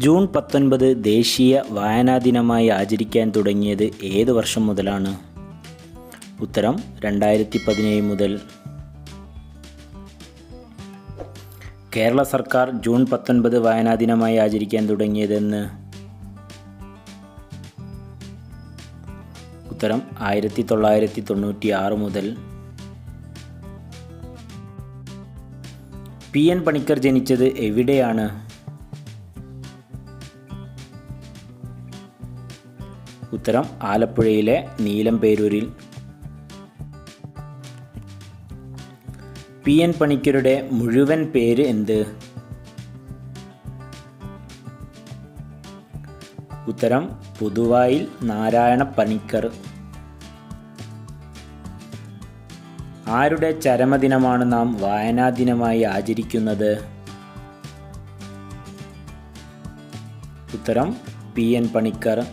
June പത്തൊൻപത് ദേശീയ വായനാ ദിനമായി ആചരിക്കാൻ തുടങ്ങിയത് ഏത് വർഷം മുതലാണ്? ഉത്തരം രണ്ടായിരത്തി പതിനേഴ് മുതൽ. കേരള സർക്കാർ ജൂൺ പത്തൊൻപത് വായനാ ദിനമായി ആചരിക്കാൻ തുടങ്ങിയതെന്ന്. ഉത്തരം ആയിരത്തി തൊള്ളായിരത്തി തൊണ്ണൂറ്റി ആറ് മുതൽ. പി എൻ പണിക്കർ ജനിച്ചത് എവിടെയാണ്? ഉത്തരം ആലപ്പുഴയിലെ നീലംപേരൂരിൽ. പി എൻ പണിക്കരുടെ മുഴുവൻ പേര് എന്ത്? ഉത്തരം പുതുവായിൽ നാരായണ പണിക്കർ. ആരുടെ ചരമദിനമാണ് നാം വായനാ ദിനമായി ആചരിക്കുന്നത്? ഉത്തരം P N Panicker.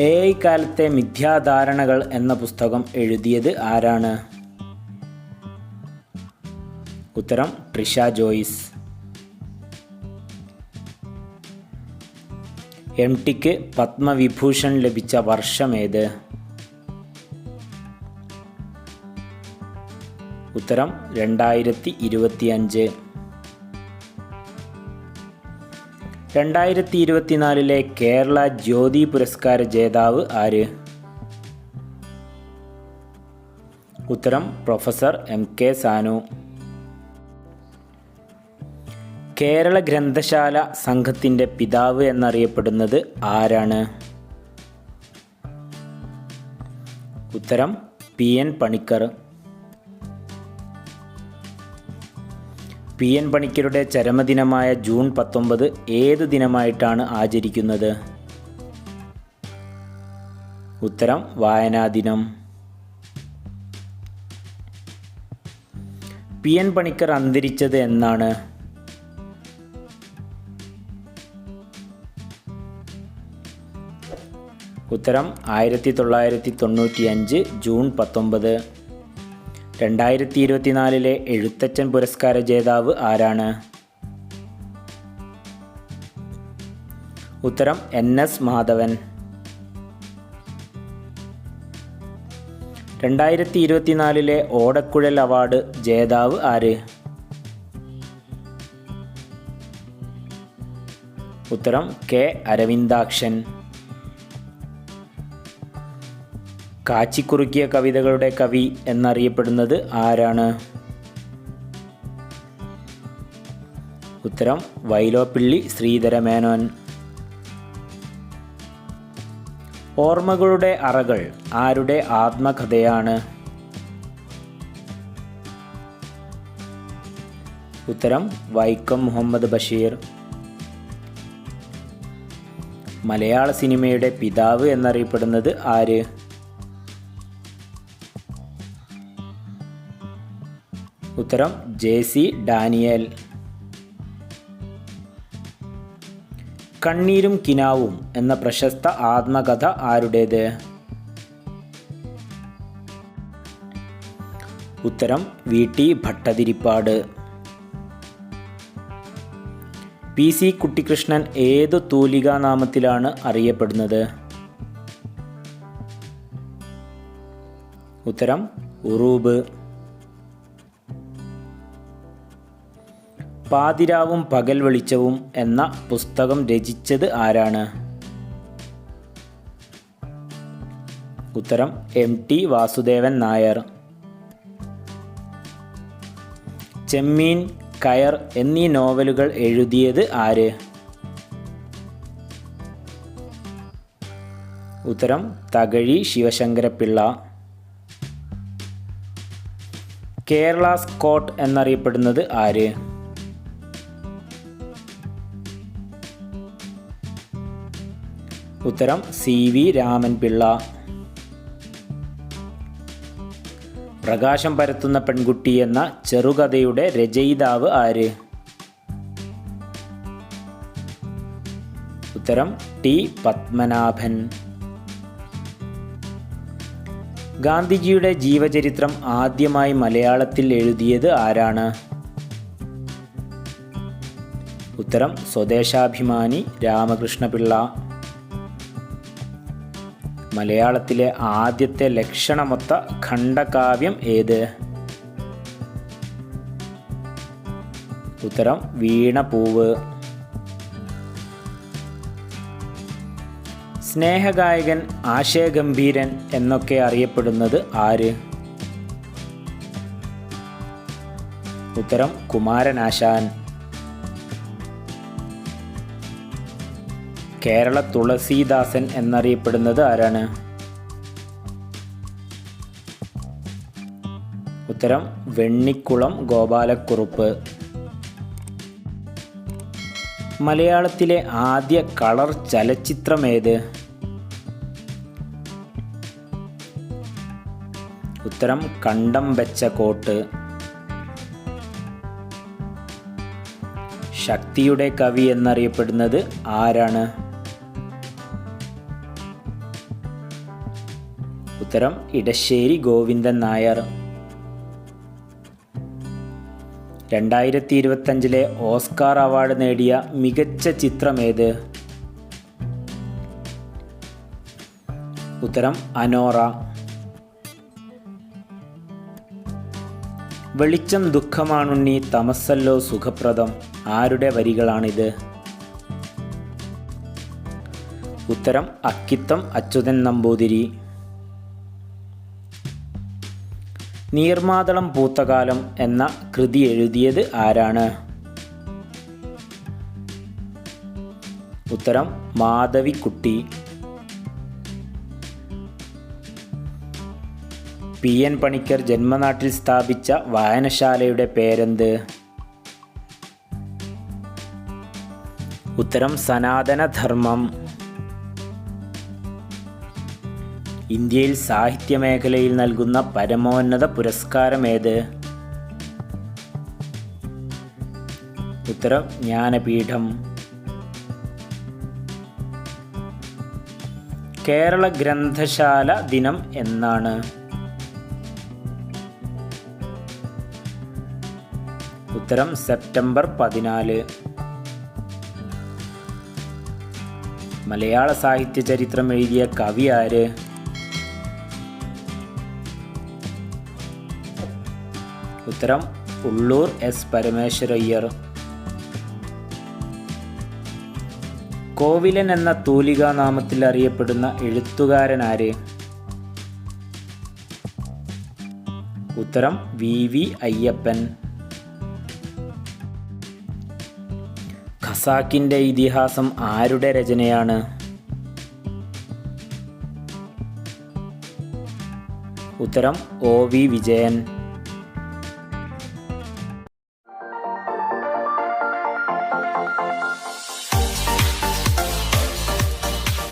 A I കാലത്തെ മിഥ്യാധാരണകൾ എന്ന പുസ്തകം എഴുതിയത് ആരാണ്? ഉത്തരം ട്രിഷ ജോയിസ്. എം ടിക്ക് പത്മവിഭൂഷൺ ലഭിച്ച വർഷം വർഷമേത് ഉത്തരം രണ്ടായിരത്തി ഇരുപത്തിയഞ്ച്. രണ്ടായിരത്തി ഇരുപത്തിനാലിലെ കേരള ജ്യോതി പുരസ്കാര ജേതാവ് ആര്? ഉത്തരം professor M K Sanu. Kerala ഗ്രന്ഥശാല സംഘത്തിന്റെ പിതാവ് എന്നറിയപ്പെടുന്നത് ആരാണ്? ഉത്തരം P N Panicker. P N പണിക്കരുടെ ചരമദിനമായ ജൂൺ പത്തൊമ്പത് ഏത് ദിനമായിട്ടാണ് ആചരിക്കുന്നത്? ഉത്തരം വായനാ ദിനം. പി എൻ പണിക്കർ അന്തരിച്ചത് എന്നാണ്? ഉത്തരം ആയിരത്തി തൊള്ളായിരത്തി തൊണ്ണൂറ്റി അഞ്ച് ജൂൺ പത്തൊമ്പത്. രണ്ടായിരത്തി ഇരുപത്തിനാലിലെ എഴുത്തച്ഛൻ പുരസ്കാര ജേതാവ് ആരാണ്? ഉത്തരം എൻ എസ് മാധവൻ. രണ്ടായിരത്തി ഇരുപത്തിനാലിലെ ഓടക്കുഴൽ അവാർഡ് ജേതാവ് ആര്? ഉത്തരം കെ അരവിന്ദാക്ഷൻ. കാച്ചിക്കുറുക്കിയ കവിതകളുടെ കവി എന്നറിയപ്പെടുന്നത് ആരാണ്? ഉത്തരം വൈലോപ്പിള്ളി ശ്രീധരമേനോൻ. ഓർമ്മകളുടെ അറകൾ ആരുടെ ആത്മകഥയാണ്? ഉത്തരം വൈക്കം മുഹമ്മദ് ബഷീർ. മലയാള സിനിമയുടെ പിതാവ് എന്നറിയപ്പെടുന്നത് ആര്? ഉത്തരം ജെ സി ഡാനിയൽ. കണ്ണീരും കിനാവും എന്ന പ്രശസ്ത ആത്മകഥ ആരുടേത്? ഉത്തരം V T Bhattathiripad. P C Kuttikrishnan ഏത് തൂലികാ നാമത്തിലാണ് അറിയപ്പെടുന്നത്? ഉത്തരം ഉറൂബ്. പാതിരാവും പകൽ വെളിച്ചവും എന്ന പുസ്തകം രചിച്ചത് ആരാണ്? ഉത്തരം എം. ടി. വാസുദേവൻ നായർ. ചെമ്മീൻ കയർ എന്നീ നോവലുകൾ എഴുതിയത് ആര്? ഉത്തരം തകഴി ശിവശങ്കരപ്പിള്ള. കേരള സ്കോട്ട് എന്നറിയപ്പെടുന്നത് ആര്? ഉത്തരം സി വി രാമൻ പിള്ള പ്രകാശം പരത്തുന്ന പെൺകുട്ടി എന്ന ചെറുകഥയുടെ രചയിതാവ് ആര്? ഉത്തരം ടി പത്മനാഭൻ. ഗാന്ധിജിയുടെ ജീവചരിത്രം ആദ്യമായി മലയാളത്തിൽ എഴുതിയത് ആരാണ്? ഉത്തരം സ്വദേശാഭിമാനി രാമകൃഷ്ണപിള്ള. മലയാളത്തിലെ ആദ്യത്തെ ലക്ഷണമൊത്ത ഖണ്ഡകാവ്യം ഏത്? ഉത്തരം വീണപൂവ്. സ്നേഹഗായകൻ ആശയഗംഭീരൻ എന്നൊക്കെ അറിയപ്പെടുന്നത് ആര്? ഉത്തരം കുമാരനാശാൻ. കേരള തുളസീദാസൻ എന്നറിയപ്പെടുന്നത് ആരാണ്? ഉത്തരം വെണ്ണിക്കുളം ഗോപാലക്കുറുപ്പ്. മലയാളത്തിലെ ആദ്യ കളർ ചലച്ചിത്രം ഏത്? ഉത്തരം കണ്ടം വെച്ച കോട്ട്. ശക്തിയുടെ കവി എന്നറിയപ്പെടുന്നത് ആരാണ്? ഉത്തരം ഇടശ്ശേരി ഗോവിന്ദൻ നായർ. രണ്ടായിരത്തി ഇരുപത്തഞ്ചിലെ ഓസ്കാർ അവാർഡ് നേടിയ മികച്ച ചിത്രം ഏത്? ഉത്തരം അനോറ. വെളിച്ചം ദുഃഖമാണുണ്ണി തമസല്ലോ സുഖപ്രദം. ആരുടെ വരികളാണിത്? ഉത്തരം അക്കിത്തം അച്യുതൻ നമ്പൂതിരി. നീർമാതളം പൂത്തകാലം എന്ന കൃതി എഴുതിയത് ആരാണ്? ഉത്തരം മാധവിക്കുട്ടി. പി. എൻ. പണിക്കർ ജന്മനാട്ടിൽ സ്ഥാപിച്ച വായനശാലയുടെ പേരെന്ത്? ഉത്തരം സനാതനധർമ്മം. ഇന്ത്യയിൽ സാഹിത്യമേഖലയിൽ നൽകുന്ന പരമോന്നത പുരസ്കാരമേത്? ഉത്തരം ജ്ഞാനപീഠം. കേരള ഗ്രന്ഥശാല ദിനം എന്നാണ്. ഉത്തരം സെപ്റ്റംബർ പതിനാല്. മലയാള സാഹിത്യ ചരിത്രം എഴുതിയ കവി ആര്? ഉത്തരം ഉള്ളൂർ എസ് പരമേശ്വരയ്യർ. കോവിലൻ എന്ന തൂലികാ നാമത്തിൽ അറിയപ്പെടുന്ന എഴുത്തുകാരൻ ആര്? ഉത്തരം വി വി അയ്യപ്പൻ. ഖസാക്കിന്റെ ഇതിഹാസം ആരുടെ രചനയാണ്? ഉത്തരം ഒ വി വിജയൻ.